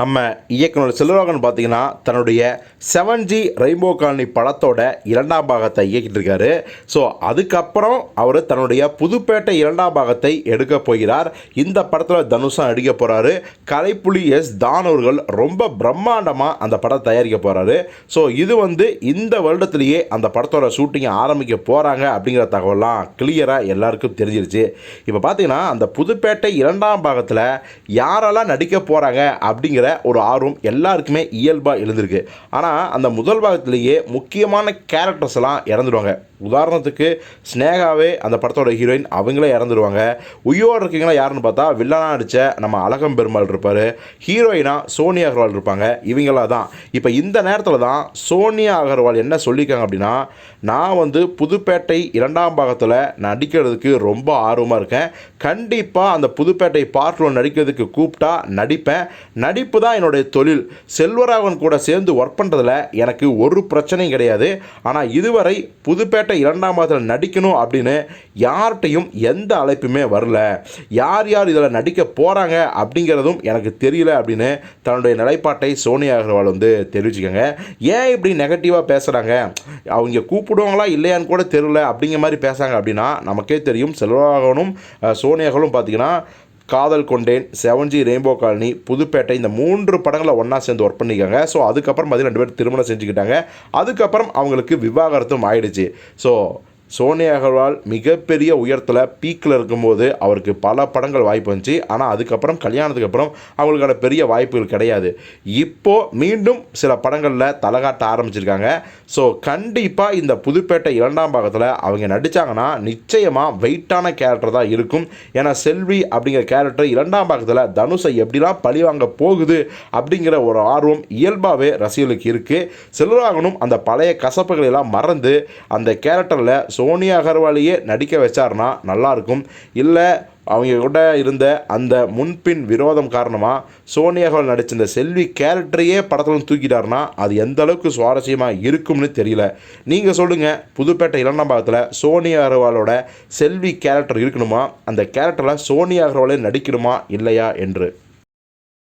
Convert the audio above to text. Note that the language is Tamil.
நம்ம இயக்குனர் செல்வராகன் பார்த்தீங்கன்னா தன்னுடைய செவன் ஜி ரெயின்போ காலனி படத்தோட இரண்டாம் பாகத்தை இயக்கிட்டு இருக்காரு. ஸோ அதுக்கப்புறம் அவர் தன்னுடைய புதுப்பேட்டை இரண்டாம் பாகத்தை எடுக்க போகிறார். இந்த படத்தில் தனுஷா நடிக்க போகிறாரு கலைப்புலி எஸ் தானவர்கள் ரொம்ப பிரம்மாண்டமாக அந்த படத்தை தயாரிக்க போகிறாரு ஸோ இது வந்து இந்த வருடத்திலேயே அந்த படத்தோட ஷூட்டிங்கை ஆரம்பிக்க போகிறாங்க அப்படிங்கிற தகவலாம் கிளியராக எல்லாருக்கும் தெரிஞ்சிருச்சு. இப்போ பார்த்தீங்கன்னா அந்த புதுப்பேட்டை இரண்டாம் பாகத்தில் யாரெல்லாம் நடிக்க போகிறாங்க அப்படிங்கிற ஒரு ஆர்வம் எல்லாருக்குமே இயல்பாக எழுந்திருக்கு. ஆனால் அந்த முதல் பாகத்திலேயே முக்கியமான கேரக்டர்ஸ் எல்லாம் இறந்துடுவாங்க. உதாரணத்துக்கு ஸ்னேகாவே அந்த படத்தோட ஹீரோயின் அவங்களே இறந்துருவாங்க. உயிரோடு இருக்கீங்களா யாருன்னு பார்த்தா வில்லனா அடித்த நம்ம அழகம் பெருமாள் இருப்பார். ஹீரோயினா சோனியா அகர்வால் இருப்பாங்க. இவங்களா தான். இப்போ இந்த நேரத்தில் தான் சோனியா அகர்வால் என்ன சொல்லியிருக்காங்க அப்படின்னா நான் வந்து புதுப்பேட்டை இரண்டாம் பாகத்தில் நடிக்கிறதுக்கு ரொம்ப ஆர்வமாக இருக்கேன். கண்டிப்பாக அந்த புதுப்பேட்டை பார்ட் ஒன் நடிக்கிறதுக்கு கூப்பிட்டா நடிப்பேன். நடிப்பு தான் என்னுடைய தொழில். செல்வராகவன் கூட சேர்ந்து ஒர்க் பண்ணுறதுல எனக்கு ஒரு பிரச்சனையும் கிடையாது. ஆனால் இதுவரை புதுப்பேட்டை இரண்டாம் பாகத்தில் நடிக்கணும் அப்படின்னு யார்கிட்டையும் எந்த அழைப்புமே வரல. யார் யார் இதில் நடிக்க போகிறாங்க அப்படிங்கிறதும் எனக்கு தெரியல அப்படின்னு தன்னுடைய நிலைப்பாட்டை சோனியா அகர்வால் வந்து தெரிவிச்சுக்கோங்க. ஏன் இப்படி நெகட்டிவாக பேசுகிறாங்க அவங்க கூப்பிடுவாங்களா இல்லையான்னு கூட தெரியல அப்படிங்கிற மாதிரி பேசுகிறாங்க அப்படின்னா நமக்கே தெரியும். செல்வராகவனும் சோனியாகவும் பார்த்தீங்கன்னா காதல் கொண்டேன் seven G rainbow colony Pudhupettai இந்த மூன்று படங்களை ஒன்றா சேர்ந்து ஒர்க் பண்ணிக்காங்க ஸோ அதுக்கப்புறம் பார்த்திங்கன்னா ரெண்டு பேரும் திருமணம் செஞ்சுக்கிட்டாங்க. அதுக்கப்புறம் அவங்களுக்கு விவாகரத்தும் ஆயிடுச்சு. ஸோ சோனியா அகர்வால் மிகப்பெரிய உயரத்தில் பீக்கில் இருக்கும்போது அவருக்கு பல படங்கள் வாய்ப்பு வந்துச்சு ஆனால் அதுக்கப்புறம் கல்யாணத்துக்கு அப்புறம் அவங்களுக்கான பெரிய வாய்ப்புகள் கிடையாது. இப்போது மீண்டும் சில படங்களில் தலைகாட்ட ஆரம்பிச்சிருக்காங்க. ஸோ கண்டிப்பாக இந்த புதுப்பேட்டை இரண்டாம் பாகத்தில் அவங்க நடித்தாங்கன்னா நிச்சயமாக வெயிட்டான கேரக்டர் தான் இருக்கும். ஏன்னா செல்வி அப்படிங்கிற கேரக்டர் இரண்டாம் பாகத்தில் தனுஷை எப்படிலாம் பழிவாங்க போகுது அப்படிங்கிற ஒரு ஆர்வம் இயல்பாகவே ரசிகர்களுக்கு இருக்குது செல்வராகனும் அந்த பழைய கசப்புகளை எல்லாம் மறந்து அந்த கேரக்டரில் சோனியா அகர்வாலையே நடிக்க வச்சார்னா நல்லாயிருக்கும் இல்லை அவங்க கூட இருந்த அந்த முன்பின் விரோதம் காரணமாக சோனியா அகர்வால் நடித்த இந்த செல்வி கேரக்டரையே படத்தில் தூக்கிட்டாருன்னா அது எந்த அளவுக்கு சுவாரஸ்யமாக இருக்கும்னு தெரியல. நீங்கள் சொல்லுங்கள் புதுப்பேட்டை இரண்டாம் பாகத்தில் சோனியா அகர்வாலோட செல்வி கேரக்டர் இருக்கணுமா? அந்த கேரக்டரில் சோனியா அகர்வாலே நடிக்கணுமா? இல்லையா? என்று.